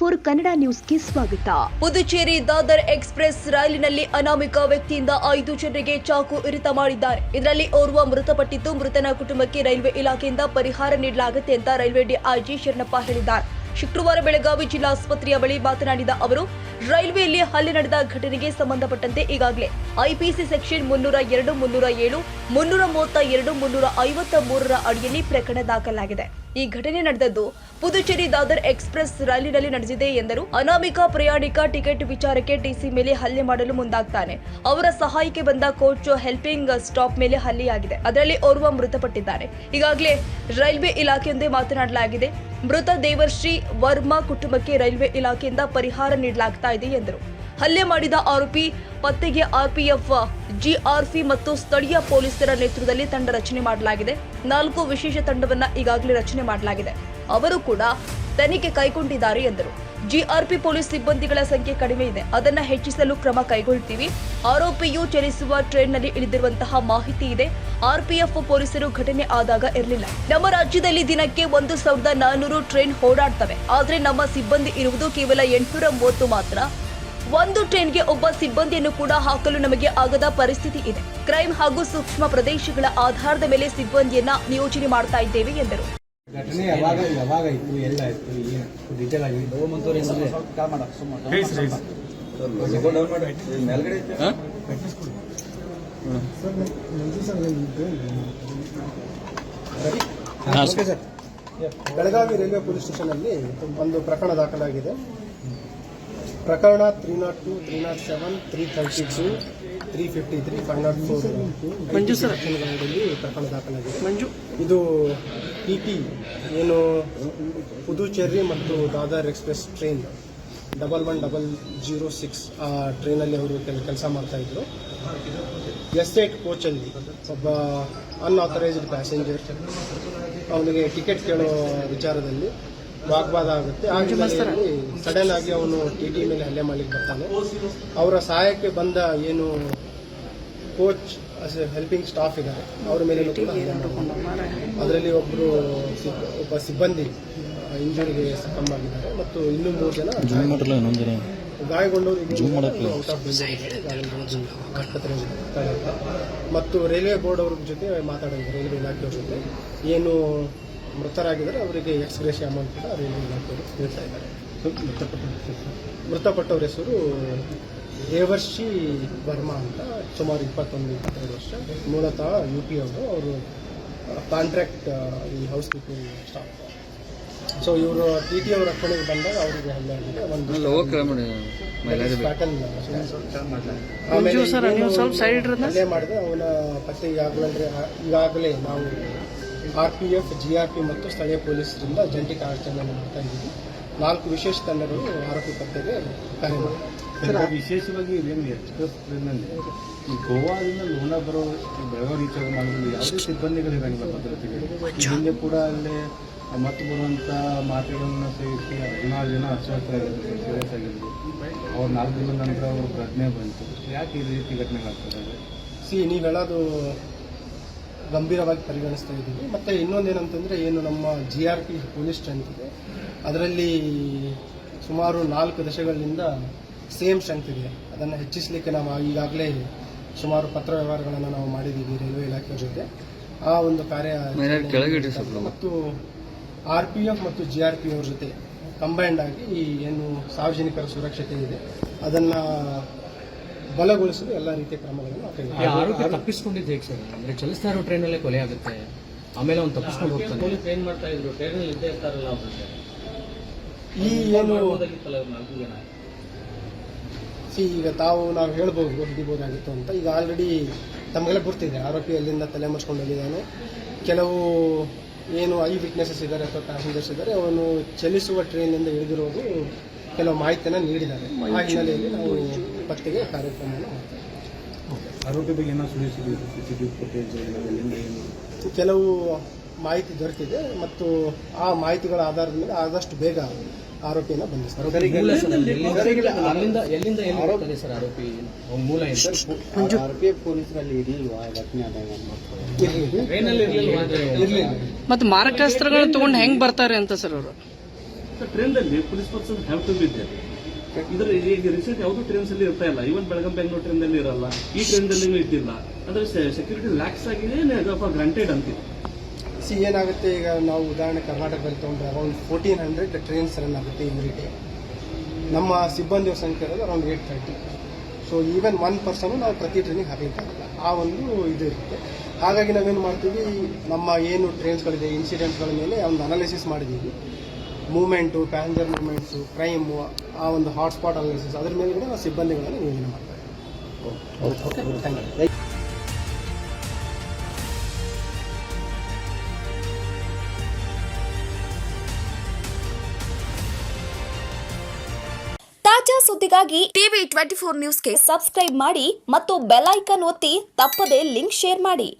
Four Kannada ನ್ಯೂಸ್ಗೆ ಸ್ವಾಗತ. Puducherry Dadar express ರೈಲಿನಲ್ಲಿ ಅನಾಮಿಕ ವ್ಯಕ್ತಿಯಿಂದ ಐದು ಜನರಿಗೆ ಚಾಕು ಇರಿತ ಮಾಡಿದ್ದಾರೆ. ಇದರಲ್ಲಿ ಓರ್ವ ಮೃತಪಟ್ಟಿದ್ದು ಮೃತನ ಕುಟುಂಬಕ್ಕೆ ರೈಲ್ವೆ ಇಲಾಖೆಯಿಂದ ಪರಿಹಾರ ನೀಡಲಾಗುತ್ತೆ ಅಂತ ರೈಲ್ವೆ ಡಿಐಜಿ ಶರಣಪ್ಪ ಹೇಳಿದ್ದಾರೆ. ಶುಕ್ರವಾರ ಬೆಳಗಾವಿ ಜಿಲ್ಲಾಸ್ಪತ್ರೆಯ ಬಳಿ ಮಾತನಾಡಿದ ಅವರು, ರೈಲ್ವೆಯಲ್ಲಿ ಹಲ್ಲೆ ನಡೆದ ಘಟನೆಗೆ ಸಂಬಂಧಪಟ್ಟಂತೆ ಈಗಾಗಲೇ ಐಪಿಸಿ ಸೆಕ್ಷನ್ ಮುನ್ನೂರ ಎರಡು, ಮುನ್ನೂರ ಏಳು, ಮುನ್ನೂರ ಮೂವತ್ತ ಎರಡು, ಮುನ್ನೂರ ಐವತ್ತ ಮೂರರ ಅಡಿಯಲ್ಲಿ ಪ್ರಕರಣ ದಾಖಲಾಗಿದೆ. ಈ ಘಟನೆ ನಡೆದದ್ದು ಪುದುಚೇರಿ ದಾದರ್ ಎಕ್ಸ್ಪ್ರೆಸ್ ರೈಲಿನಲ್ಲಿ ನಡೆದಿದೆ ಎಂದರು. ಅನಾಮಿಕ ಪ್ರಯಾಣಿಕ ಟಿಕೆಟ್ ವಿಚಾರಕ್ಕೆ ಟಿಸಿ ಮೇಲೆ ಹಲ್ಲೆ ಮಾಡಲು ಮುಂದಾಗ್ತಾನೆ. ಅವರ ಸಹಾಯಕ್ಕೆ ಬಂದ ಕೋಚ್ ಹೆಲ್ಪಿಂಗ್ ಸ್ಟಾಪ್ ಮೇಲೆ ಹಲ್ಲೆಯಾಗಿದೆ. ಅದರಲ್ಲಿ ಓರ್ವ ಮೃತಪಟ್ಟಿದ್ದಾರೆ. ಈಗಾಗಲೇ ರೈಲ್ವೆ ಇಲಾಖೆಯೊಂದೇ ಮಾತನಾಡಲಾಗಿದೆ. ಮೃತ ದೇವರ್ಶ್ರೀ ವರ್ಮಾ ಕುಟುಂಬಕ್ಕೆ ರೈಲ್ವೆ ಇಲಾಖೆಯಿಂದ ಪರಿಹಾರ ನೀಡಲಾಗ್ತಾ ಇದೆ ಎಂದರು. ಹಲ್ಲೆ ಮಾಡಿದ ಆರೋಪಿ ಪತ್ತೆಗೆ ಆರ್ಪಿಎಫ್ ಜಿಆರ್ಪಿ ಮತ್ತು ಸ್ಥಳೀಯ ಪೊಲೀಸರ ನೇತೃತ್ವದಲ್ಲಿ ತಂಡ ರಚನೆ ಮಾಡಲಾಗಿದೆ. ನಾಲ್ಕು ವಿಶೇಷ ತಂಡವನ್ನ ಈಗಾಗಲೇ ರಚನೆ ಮಾಡಲಾಗಿದೆ. ಅವರು ಕೂಡ ತನಿಖೆ ಕೈಗೊಂಡಿದ್ದಾರೆ ಎಂದರು. ಜಿಆರ್ಪಿ ಪೊಲೀಸ್ ಸಿಬ್ಬಂದಿಗಳ ಸಂಖ್ಯೆ ಕಡಿಮೆ ಇದೆ. ಅದನ್ನ ಹೆಚ್ಚಿಸಲು ಕ್ರಮ ಕೈಗೊಳ್ತೀವಿ. ಆರೋಪಿಯು ಚಲಿಸುವ ಟ್ರೈನ್ನಲ್ಲಿ ಇಳಿದಿರುವಂತಹ ಮಾಹಿತಿ ಇದೆ. ಆರ್ಪಿಎಫ್ ಪೊಲೀಸರು ಘಟನೆ ಆದಾಗ ಇರಲಿಲ್ಲ. ನಮ್ಮ ರಾಜ್ಯದಲ್ಲಿ ದಿನಕ್ಕೆ ಒಂದು ಸಾವಿರದ ನಾನ್ನೂರು ಟ್ರೈನ್ ಓಡಾಡ್ತವೆ. ಆದರೆ ನಮ್ಮ ಸಿಬ್ಬಂದಿ ಇರುವುದು ಕೇವಲ ಎಂಟುನೂರ ಮೂವತ್ತು ಮಾತ್ರ. ಒಂದು ಟ್ರೈನ್ಗೆ ಒಬ್ಬ ಸಿಬ್ಬಂದಿಯನ್ನು ಕೂಡ ಹಾಕಲು ನಮಗೆ ಆಗದ ಪರಿಸ್ಥಿತಿ ಇದೆ. ಕ್ರೈಮ್ ಹಾಗೂ ಸೂಕ್ಷ್ಮ ಪ್ರದೇಶಗಳ ಆಧಾರದ ಮೇಲೆ ಸಿಬ್ಬಂದಿಯನ್ನ ನಿಯೋಜನೆ ಮಾಡ್ತಾ ಇದ್ದೇವೆ ಎಂದರು. ಘಟನೆ ಯಾವಾಗ ಯಾವಾಗ ಇತ್ತು? ಎಲ್ಲ ಇತ್ತು? ಏನು? ಡೀಟೇಲ್ ಆಗಿ okay sir. Belagavi railway police station ಅಲ್ಲಿ ಒಂದು ಪ್ರಕರಣ ದಾಖಲಾಗಿದೆ. ಪ್ರಕರಣ three nought two three nought seven three thirty two three fifty three five nought four Manju sir. ಪ್ರಕರಣ ದಾಖಲಾಗಿದೆ. ಮಂಜು. ಇದು ಟಿ ಟಿ ಏನು ಪುದುಚೇರಿ ಮತ್ತು Dadar express train double one double zero six ಆ ಟ್ರೈನಲ್ಲಿ ಅವರು ಕೆಲಸ ಮಾಡ್ತಾಯಿದ್ರು ಎಸ್ಟೇಟ್ ಕೋಚಲ್ಲಿ ಒಬ್ಬ ಅನ್ಆಥರೈಸ್ಡ್ ಪ್ಯಾಸೆಂಜರ್ ಅವನಿಗೆ ಟಿಕೆಟ್ ಕೇಳೋ ವಿಚಾರದಲ್ಲಿ ವಾಗ್ವಾದ ಆಗುತ್ತೆ. ಆ ಹಿನ್ನೆಲೆಯಲ್ಲಿ ಸಡನ್ ಆಗಿ ಅವನು ಟಿ ಟಿ ಮೇಲೆ ಹಲ್ಲೆ ಮಾಡಲಿಕ್ಕೆ ಬರ್ತಾನೆ. ಅವರ ಸಹಾಯಕ್ಕೆ ಬಂದ ಏನು ಕೋಚ್ ಹೆಲ್ಪಿಂಗ್ ಸ್ಟಾಫ್ ಇದ್ದಾರೆ. ಅವರ ಮೇಲೆ. ಅದರಲ್ಲಿ ಒಬ್ಬರು ಒಬ್ಬ ಸಿಬ್ಬಂದಿ ಇಂಜುರಿಗೆ ಸಕಮ್ ಆಗಿದ್ದಾರೆ. ಮತ್ತು ಇನ್ನೂ ಮೂರು ಜನ ಗಾಯಗೊಂಡವರು. ಮತ್ತು ರೈಲ್ವೆ ಬೋರ್ಡ್ ಅವ್ರ ಜೊತೆ ಮಾತಾಡಿದ್ರು ರೈಲ್ವೆ ಇಲಾಖೆಯವ್ರ ಜೊತೆ. ಏನು ಮೃತರಾಗಿದ್ದಾರೆ ಅವರಿಗೆ ಎಕ್ಸ್ಗ್ರೇಷಿ ಅಮೌಂಟ್ ಕೂಡ ರೈಲ್ವೆ ಇಲಾಖೆಯವರು ನೀಡ್ತಾ ಇದ್ದಾರೆ. ಮೃತಪಟ್ಟವ್ರ ಹೆಸರು ದೇವರ್ಷಿ ವರ್ಮಾ ಅಂತ ಸುಮಾರು ಇಪ್ಪತ್ತೊಂದು ಇಪ್ಪತ್ತೆರಡು ವರ್ಷ. ಮೂಲತಃ ಯು ಪಿ ಅವರು ಅವರು ಕಾಂಟ್ರಾಕ್ಟ್ ಈ ಹೌಸ್ ಕೀಪಿಂಗ್ ಸ್ಟಾಫ್ ಸೊ ಇವರು ಟಿ ಟಿ ಅವರ ರಕ್ಷಣೆಗೆ ಬಂದಾಗ ಅವರಿಗೆ ಹಲ್ಲೆ ಆಗಿದೆ. ಒಂದು ಆಮೇಲೆ ಹಲ್ಲೆ ಮಾಡಿದ್ರೆ ಅವನ ಪತ್ತೆ ಈಗಾಗಲೇ ಈಗಾಗಲೇ ನಾವು R P F G R P ಮತ್ತು ಸ್ಥಳೀಯ ಪೊಲೀಸರಿಂದ ಜಂಟಿ ಕಾರ್ಯಾಚರಣೆ ಮಾಡ್ತಾ ಇದ್ದೀವಿ. ನಾಲ್ಕು ವಿಶೇಷ ತಂಡಗಳು ಆರೋಪಿ ಪತ್ತೆಗೆ ಕಾರ್ಯ ಮಾಡ್ತಾರೆ ವಿಶೇಷವಾಗಿ ಇದೇನು ಎಕ್ಸ್ಪ್ರೆಸ್ ಟ್ರೈನಲ್ಲಿ? ಈ ಗೋವಾದಿಂದ ಲೋನ ಬರೋ ಬೆಳಗಾವಿ ರೀಚ್ ಆಗೋ ಮಾರ್ಗದಲ್ಲಿ ಯಾವುದೇ ಸಿಬ್ಬಂದಿಗಳು ಇರಂಗಿಲ್ಲ ಭದ್ರತೆಗೆ? ಹಿಂದೆ ಕೂಡ ಅಲ್ಲಿ ಮತ್ತು ಬರುವಂಥ ಮಾತುಗಳನ್ನ ಸೇರಿಸಿ ಹದಿನಾರು ಜನ ಅಸ್ವಸ್ಥರಾಗಿದ್ರು ಸೀರಿಯಸ್ ಆಗಿರ್ಬೋದು ಅವ್ರು ನಾಲ್ಕು ದಿನದ ನಂತರ ಅವ್ರ ಪ್ರಜ್ಞೆ ಬಂತು. ಯಾಕೆ ಈ ರೀತಿ ಘಟನೆಗಳಾಗ್ತದೆ ಸಿ ನೀವು ಹೇಳೋದು ಗಂಭೀರವಾಗಿ ಪರಿಗಣಿಸ್ತಾ ಇದ್ದೀವಿ. ಮತ್ತು ಇನ್ನೊಂದೇನಂತಂದರೆ ಏನು ನಮ್ಮ G R P police strength ಇದೆ. ಅದರಲ್ಲಿ ಸುಮಾರು ನಾಲ್ಕು ದಶಕಗಳಿಂದ ಸೇಮ್ ಸ್ಟ್ರೆಂತ್ ಇದೆ. ಅದನ್ನು ಹೆಚ್ಚಿಸಲಿಕ್ಕೆ ನಾವು ಈಗಾಗಲೇ ಸುಮಾರು ಪತ್ರ ವ್ಯವಹಾರಗಳನ್ನು ನಾವು ಮಾಡಿದ್ದೀವಿ ರೈಲ್ವೆ ಇಲಾಖೆ ಜೊತೆ. ಆ ಒಂದು ಕಾರ್ಯ ಮತ್ತು ಆರ್ ಪಿ ಎಫ್ ಮತ್ತು ಜಿ ಆರ್ ಪಿ ಅವ್ರ ಜೊತೆ ಕಂಬೈಂಡ್ ಆಗಿ ಏನು ಸಾರ್ವಜನಿಕರ ಸುರಕ್ಷತೆ ಇದೆ. ಅದನ್ನು ಬಲಗೊಳಿಸಲು ಎಲ್ಲ ರೀತಿಯ ಕ್ರಮಗಳನ್ನು ತಪ್ಪಿಸ್ಕೊಂಡಿದ್ದು ಹೇಗೆ ಸರ್? ಅಂದ್ರೆ ಚಲಿಸ್ತಾ ಇರೋ ಟ್ರೈನಲ್ಲೇ ಕೊಲೆ ಆಗುತ್ತೆ ಆಮೇಲೆ ಅವ್ನು ತಪ್ಪಿಸ್ಕೊಂಡು ಹೋಗ್ತಾನೆ. ಟ್ರೈನ್ ಮಾಡ್ತಾ ಇದ್ರು ಟ್ರೈನಲ್ಲಿ ಇದ್ದೇ ಇರ್ತಾರಲ್ಲ ಈ ಏನು ಸಿ ಈಗ ತಾವು ನಾವು ಹೇಳ್ಬೋದು ಹಿಡಿಬೋದಾಗಿತ್ತು ಅಂತ. ಈಗ ಆಲ್ರೆಡಿ ತಮಗೆಲ್ಲ ಗೊತ್ತಿದೆ ಆರೋಪಿ ಅಲ್ಲಿಂದ ತಲೆ ಮರ್ಸ್ಕೊಂಡು ಹೋಗಿದ್ದಾನೆ. ಕೆಲವು ಏನು ಐ ವಿಟ್ನೆಸಸ್ ಇದ್ದಾರೆ ಅಥವಾ ಪ್ಯಾಸೆಂಜರ್ಸ್ ಇದ್ದಾರೆ ಅವನು ಚಲಿಸುವ ಟ್ರೈನಿಂದ ಇಳಿದಿರೋದು ಕೆಲವು ಮಾಹಿತಿಯನ್ನು ನೀಡಿದ್ದಾರೆ. ಆ ಹಿನ್ನೆಲೆಯಲ್ಲಿ ನಾವು ಪತ್ತೆಗೆ ಕಾರ್ಯಕ್ರಮವನ್ನು ಮಾಡ್ತೇವೆ ಆರೋಪಿ ಬಗ್ಗೆ ಏನೋ ಸುಳಿಸಿದ್ವಿ C C T V footage ಎಲ್ಲಿಂದ ಏನು? ಕೆಲವು ಮಾಹಿತಿ ದೊರೆತಿದೆ ಮತ್ತು ಆ ಮಾಹಿತಿಗಳ ಆಧಾರದ ಮೇಲೆ ಆದಷ್ಟು ಬೇಗ ಆರೋಪಿಯನ್ನು ಬಂಧಿಸ್ತಾರೆ. ಸರ್ ಅಲ್ಲಿ ಆರೋಪಿ ಮೂಲ ಪೊಲೀಸರಲ್ಲಿ ಇರಲಿಲ್ವಾ? ಮತ್ತೆ ಮಾರಕಾಸ್ತ್ರಗಳನ್ನ ತಗೊಂಡು ಹೆಂಗ್ ಬರ್ತಾರೆ ಅಂತ ಸರ್ ಅವರು? ಟ್ರೈನ್ದಲ್ಲಿ police person have to be there ಇದ್ರ ಈಗ ರೀಸೆಂಟ್ ಯಾವುದು ಟ್ರೈನ್ಸ್ ಅಲ್ಲಿ ಇರ್ತಾ ಇಲ್ಲ. ಈವನ್ ಬೆಳಗಾಂ, ಬೆಂಗಳೂರು ಟ್ರೈನ್ ಅಲ್ಲಿ ಇರಲ್ಲ. ಈ ಟ್ರೈನ್ ದಲ್ಲಿ ಇದ್ದಿಲ್ಲ. ಅಂದ್ರೆ ಸೆಕ್ಯೂರಿಟಿ ಲ್ಯಾಕ್ಸ್ ಆಗಿದೆ ಗ್ರಾಂಟೆಡ್ ಅಂತಿದೆ ಸಿ, ಏನಾಗುತ್ತೆ? ಈಗ ನಾವು ಉದಾಹರಣೆ ಕರ್ನಾಟಕದಲ್ಲಿ ತೊಗೊಂಡ್ರೆ around fourteen hundred trains run ಆಗುತ್ತೆ ಎವ್ರಿ ಡೇ ನಮ್ಮ ಸಿಬ್ಬಂದಿಯ ಸಂಖ್ಯೆ ಇರೋದು around eight thirty so even one person ನಾವು ಪ್ರತಿ ಟ್ರೈನಿಗೆ ಹಾಕಲಿಕ್ಕಾಗಲ್ಲ ಆ ಒಂದು ಇದು ಇರುತ್ತೆ. ಹಾಗಾಗಿ ನಾವೇನು ಮಾಡ್ತೀವಿ? ನಮ್ಮ ಏನು ಟ್ರೈನ್ಸ್ಗಳಿದೆ ಇನ್ಸಿಡೆಂಟ್ಗಳ ಮೇಲೆ ಒಂದು ಅನಾಲಿಸಿಸ್ ಮಾಡಿದ್ದೀವಿ. ಮೂವ್ಮೆಂಟು ಪ್ಯಾಸೆಂಜರ್ ಮೂವ್ಮೆಂಟ್ಸು ಕ್ರೈಮು ಆ ಒಂದು ಹಾಟ್ಸ್ಪಾಟ್ ಅನಾಲಿಸಿಸ್ ಅದ್ರ ಮೇಲ್ಗಡೆ ನಾವು ಸಿಬ್ಬಂದಿಗಳನ್ನು ನಿಯೋಜನೆ ಮಾಡ್ತಾರೆ ಓಕೆ. ಥ್ಯಾಂಕ್ ಯು ತಾಜಾ ಸುದ್ದಿಗಾಗಿ ಟಿವಿ ಟ್ವೆಂಟಿ ಫೋರ್ ನ್ಯೂಸ್ಗೆ ಸಬ್ಸ್ಕ್ರೈಬ್ ಮಾಡಿ ಮತ್ತು ಬೆಲ್ ಐಕನ್ ಒತ್ತಿ ತಪ್ಪದೇ ಲಿಂಕ್ ಶೇರ್ ಮಾಡಿ.